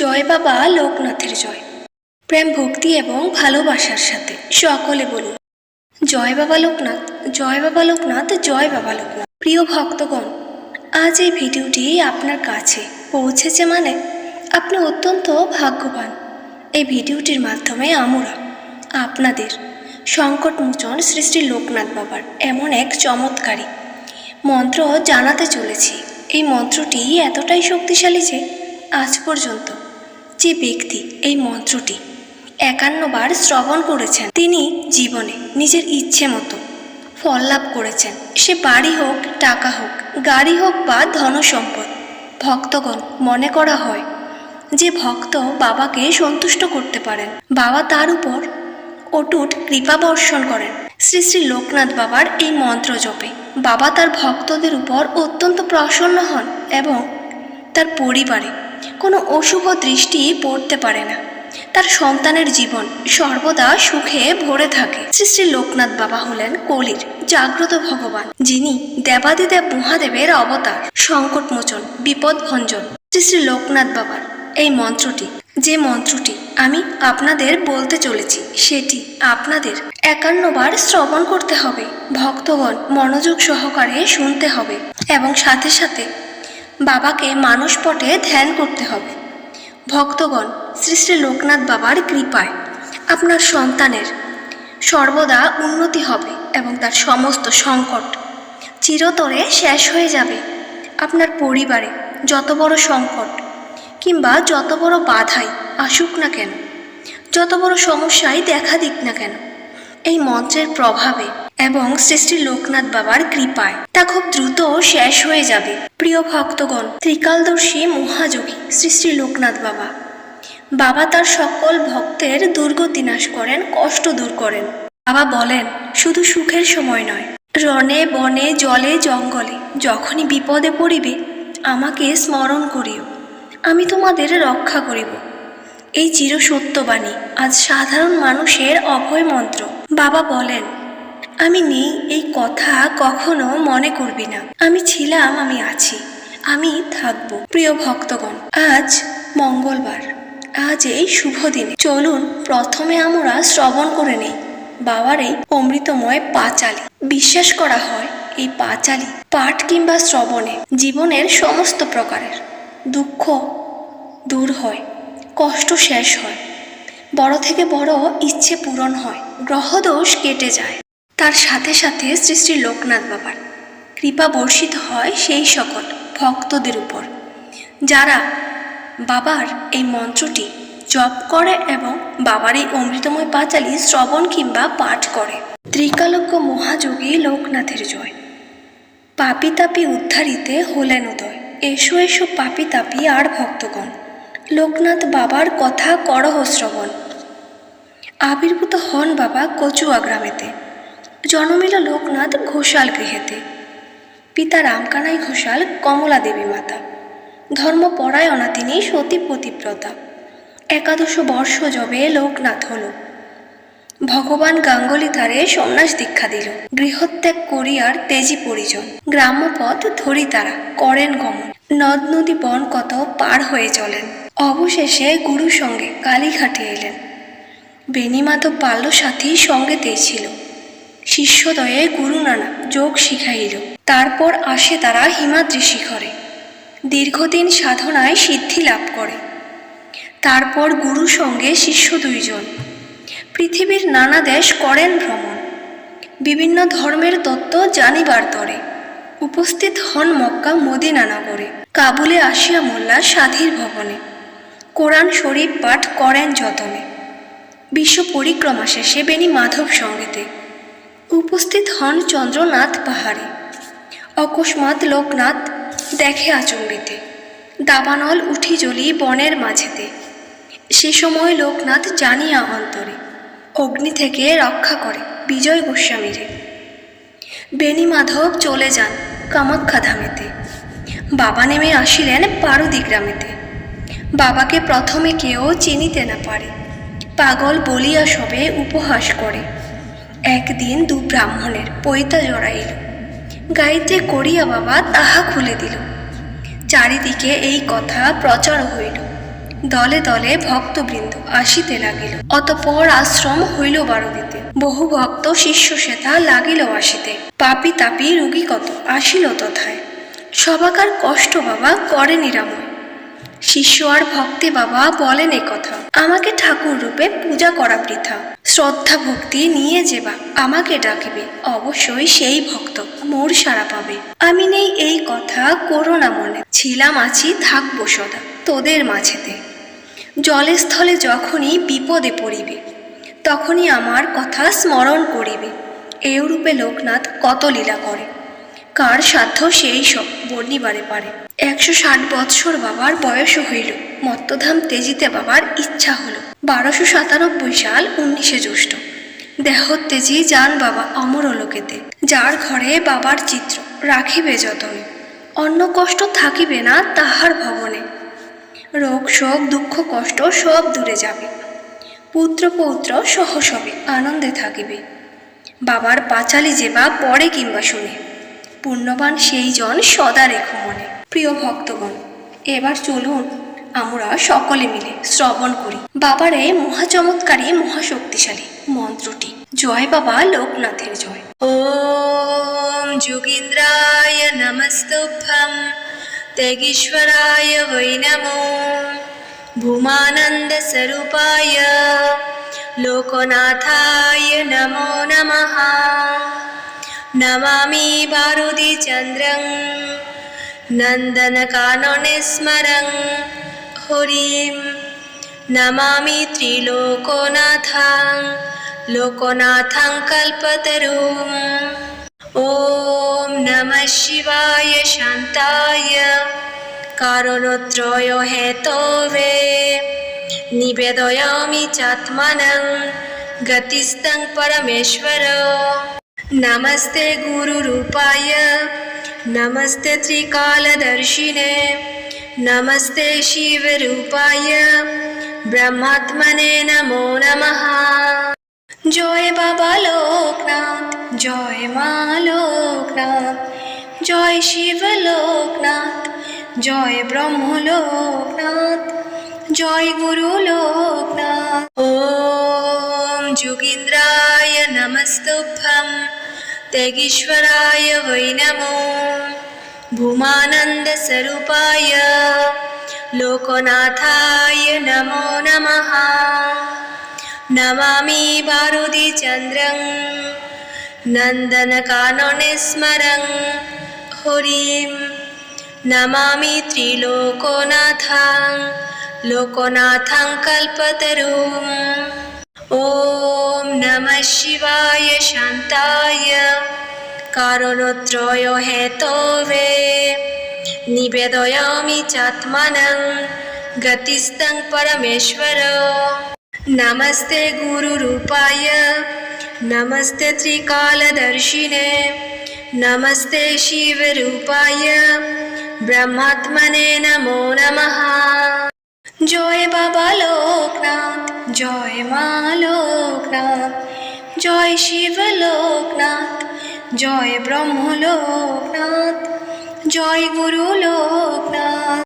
জয় বাবা লোকনাথের জয়। প্রেম, ভক্তি এবং ভালোবাসার সাথে। সকলে বলুন, জয় বাবা লোকনাথ, জয় বাবা লোকনাথ, জয় বাবা লোকনাথ। প্রিয় ভক্তগণ, আজ এই ভিডিওটি আপনার কাছে পৌঁছেছে মানে আপনি অত্যন্ত ভাগ্যবান। এই ভিডিওটির মাধ্যমে আমরা আপনাদের সংকটমোচন সৃষ্টি লোকনাথ বাবার এমন এক চমৎকারী মন্ত্র জানাতে চলেছি। এই মন্ত্রটি এতটাই শক্তিশালী যে আজ পর্যন্ত যে ব্যক্তি এই মন্ত্রটি একান্নবার শ্রবণ করেছেন, তিনি জীবনে নিজের ইচ্ছে মতো ফল লাভ করেছেন। সে বাড়ি হোক, টাকা হোক, গাড়ি হোক বা ধনসম্পদ, ভক্তগণ মনে করা হয় যে ভক্ত বাবাকে সন্তুষ্ট করতে পারেন। বাবা তার উপর অটুট কৃপা বর্ষণ করেন। শ্রী শ্রী লোকনাথ বাবার এই মন্ত্র জপে বাবা তার ভক্তদের উপর অত্যন্ত প্রসন্ন হন এবং তার পরিবারে কোনো অশুভ দৃষ্টি পড়তে পারে না। তার সন্তানের জীবন সর্বদা সুখে ভরে থাকে। শ্রী শ্রী লোকনাথ বাবা হলেন কলির জাগ্রত ভগবান, যিনি দেবাদিদেব মহাদেবের অবতার, সংকটমোচন বিপদ ভঞ্জন শ্রী শ্রী লোকনাথ বাবার এই মন্ত্রটি, যে মন্ত্রটি আমি আপনাদের বলতে চলেছি, সেটি আপনাদের একান্নবার শ্রবণ করতে হবে। ভক্তগণ মনোযোগ সহকারে শুনতে হবে এবং সাথে সাথে বাবাকে মানসপটে ধ্যান করতে হবে। ভক্তগণ শ্রী শ্রী লোকনাথ বাবার কৃপায় আপনার সন্তানের সর্বদা উন্নতি হবে এবং তার সমস্ত সংকট চিরতরে শেষ হয়ে যাবে। আপনার পরিবারে যত বড় সংকট কিংবা যত বড় বাধাই আসুক না কেন, যত বড় সমস্যাই দেখা দিক না কেন, এই মন্ত্রের প্রভাবে এবং শ্রী লোকনাথ বাবার কৃপায়। তা খুব দ্রুত শেষ হয়ে যাবে। প্রিয় ভক্তগণ, ত্রিকালদর্শী মহাযোগী শ্রী শ্রী লোকনাথ বাবা। বাবা তার সকল ভক্তের দুর্গতি নাশ করেন, কষ্ট দূর করেন। বাবা বলেন, শুধু সুখের সময় নয়। রনে বনে, জলে, জঙ্গলে যখনই বিপদে পড়িবে, আমাকে স্মরণ করিও। আমি তোমাদের রক্ষা করিব। এই চিরসত্যবাণী আজ সাধারণ মানুষের অভয় মন্ত্র। বাবা বলেন আমি নেই, এই কথা কখনো মনে করবি না। আমি ছিলাম, আমি আছি, আমি থাকব, প্রিয় ভক্তগণ। আজ মঙ্গলবার, আজ এই শুভ দিনে। চলুন, প্রথমে আমরা শ্রবণ করে নেই। বাবার এই অমৃতময় পাঁচালি। বিশ্বাস করা হয়, এই পাঁচালি পাঠ কিংবা শ্রবণে জীবনের সমস্ত প্রকারের দুঃখ দূর হয়, কষ্ট শেষ হয়, বড় থেকে বড় ইচ্ছে পূরণ হয়, গ্রহদোষ কেটে যায়। তার সাথে সাথে শ্রী শ্রী লোকনাথ বাবার। কৃপা বর্ষিত হয় সেই সকল ভক্তদের উপর। যারা বাবার এই মন্ত্রটি জপ করে এবং বাবার এই অমৃতময় পাঁচালি শ্রবণ কিংবা পাঠ করে। ত্রিকালজ্ঞ মহাযোগী লোকনাথের জয়। পাপি তাপি উদ্ধারিতে হলেন উদয়। এসো এসো পাপি তাপি আর ভক্তগণ। লোকনাথ বাবার কথা করহ শ্রবণ। আবির্ভূত হন বাবা কচুয়া গ্রামেতে। জন্মিল লোকনাথ ঘোষাল গৃহেতে। পিতা রামকানাই ঘোষাল কমলা দেবী মাতা। ধর্মপরায়ণা তিনি সতী পতিব্রতা। একাদশ বর্ষ যবে লোকনাথ হল। ভগবান গাঙ্গুলি তারে সন্ন্যাস দীক্ষা দিল। গৃহত্যাগ করিয়ার তেজি পরিজন। গ্রাম্য পথ ধরি তারা, করেন গমন। নদ নদী বন কত পার হয়ে চলেন। অবশেষে গুরু সঙ্গে কালীঘাটে এলেন। বেণীমাধব বাল্য সাথী সঙ্গেতেই ছিল। শিষ্যদয়ে গুরু নানা যোগ শিখাইল। তারপর আসে তারা হিমাদ্রি শিখরে। দীর্ঘদিন সাধনায় সিদ্ধি লাভ করে। তারপর গুরু সঙ্গে শিষ্য দুইজন। পৃথিবীর নানা দেশ করেন ভ্রমণ। বিভিন্ন ধর্মের তত্ত্ব জানিবার তরে উপস্থিত হন মক্কা মদিনা নগরে। কাবুলে আসিয়া মোল্লা সাধীর ভবনে। কোরআন শরীফ পাঠ করেন যতনে। বিশ্ব পরিক্রমা শেষে বেণী মাধব সঙ্গীতে। উপস্থিত হন চন্দ্রনাথ পাহাড়ে। অকস্মাৎ লোকনাথ দেখে আচম্বিতে। দাবানল উঠি জ্বলি বনের মাঝেতে। সে সময় লোকনাথ জানিয়া অন্তরে, অগ্নি থেকে রক্ষা করে বিজয় গোস্বামীরে। বেণী মাধব চলে যান কামাখ্যা ধামেতে বাবা নেমে আসিলেন পারুদি গ্রামেতে। বাবাকে প্রথমে কেউ চিনিতে না পারে। পাগল বলিয়া সবে উপহাস করে। একদিন দু ব্রাহ্মণের পৈতা জড়াইল গাইতে করিয়া বাবা তাহা খুলে দিল। চারিদিকে এই কথা প্রচার হইল। দলে দলে ভক্তবৃন্দ আসিতে লাগিল। অতপর আশ্রম হইল বারদিতে। বহু ভক্ত শিষ্য শ্বেতা লাগিল আসিতে। পাপি তাপি রুগী কত আসিল তথায়। সবাকার কষ্ট বাবা করে নিরাময়। শিষ্য আর ভক্তি বাবা বলেন কথা। আমাকে ঠাকুর রূপে পূজা করা বৃথা। শ্রদ্ধা ভক্তি নিয়ে যেবা, আমাকে ডাকিবে, অবশ্যই সেই ভক্ত মোর সারা পাবে। আমি নেই এই কথা করো না মনে, ছিলাম আছি, থাকব সদা, তোদের মাঝেতে। জলে স্থলে যখনই বিপদে পড়িবে, তখনই আমার কথা স্মরণ করিবে। এরূপে লোকনাথ কত লীলা করে। কার সাধ্য সেই সব বর্ণিবারে পারে। একশো ষাট বৎসর বাবার বয়সও হইল, মত্তধাম তেজিতে বাবার ইচ্ছা হলো। বারোশো সাতানব্বই সাল উনিশে জ্যৈষ্ঠ। দেহ তেজি যান বাবা অমর লোকেতে যার ঘরে বাবার চিত্র, রাখিবে যতনে। অন্য কষ্ট থাকিবে না তাহার ভবনে। রোগ, শোক, দুঃখ, কষ্ট সব দূরে যাবে। পুত্র, পৌত্র সহ সবে আনন্দে থাকিবে। বাবার পাঁচালি যেবা পরে কিংবা শুনে। পুণ্যবান সেই জন সদা রেখো মনে প্রিয় ভক্তগণ এবার চলুন আমরা সকলে মিলে শ্রবণ করি বাবার এই মহাচমৎকারী মহাশক্তিশালী মন্ত্রটি জয় বাবা লোকনাথের জয় ওম যোগীন্দ্রায় নমস্তুভ্যম তেগীশ্বরায় वै नमो ভূমানন্দ স্বরূপায় লোকনাথায় নমো নমঃ নমামি ভারতী চন্দ্রং নন্দনকাননে স্মরং হরিম নমামি ত্রিলোকনাথং লোকনাথং কল্পতরুম ॐ नमः शिवाय शान्ताय कारणत्रय हेतवे निवेदयामि चात्मनं गतिस्तं परमेश्वर नमस्ते गुरुरूपाय। नमस्ते त्रिकालदर्शिने। नमस्ते शिवरूपाय। ब्रह्मात्मने नमो नमः। जय बाबा लोकनाथ, जय माँ लोकनाथ, जय शिव लोकनाथ, जय ब्रह्म लोकनाथ, जय गुरु लोकनाथ। ओ स्तुभं तेगीश्वराय वै नमो भूमानन्दस्वरूपाय लोकनाथाय नमो नमः। नमामि बारुदीचन्द्रं नन्दनकाननिस्मरं हरिं। नमामि त्रिलोकनाथां लोकनाथं कल्पतरुम्। ॐ नमः शिवाय शान्ताय। कारणत्रय हेतवे निवेदयामि चात्मनं। गतिस्तं परमेश्वर। नमस्ते गुरुरूपाय। नमस्ते त्रिकालदर्शिने। नमस्ते शिवरूपाय। ब्रह्मात्मने नमो नमः জয় বাবা লোকনাথ, জয় মা লোকনাথ, জয় শিব লোকনাথ, জয় ব্রহ্ম লোকনাথ, জয় গুরু লোকনাথ।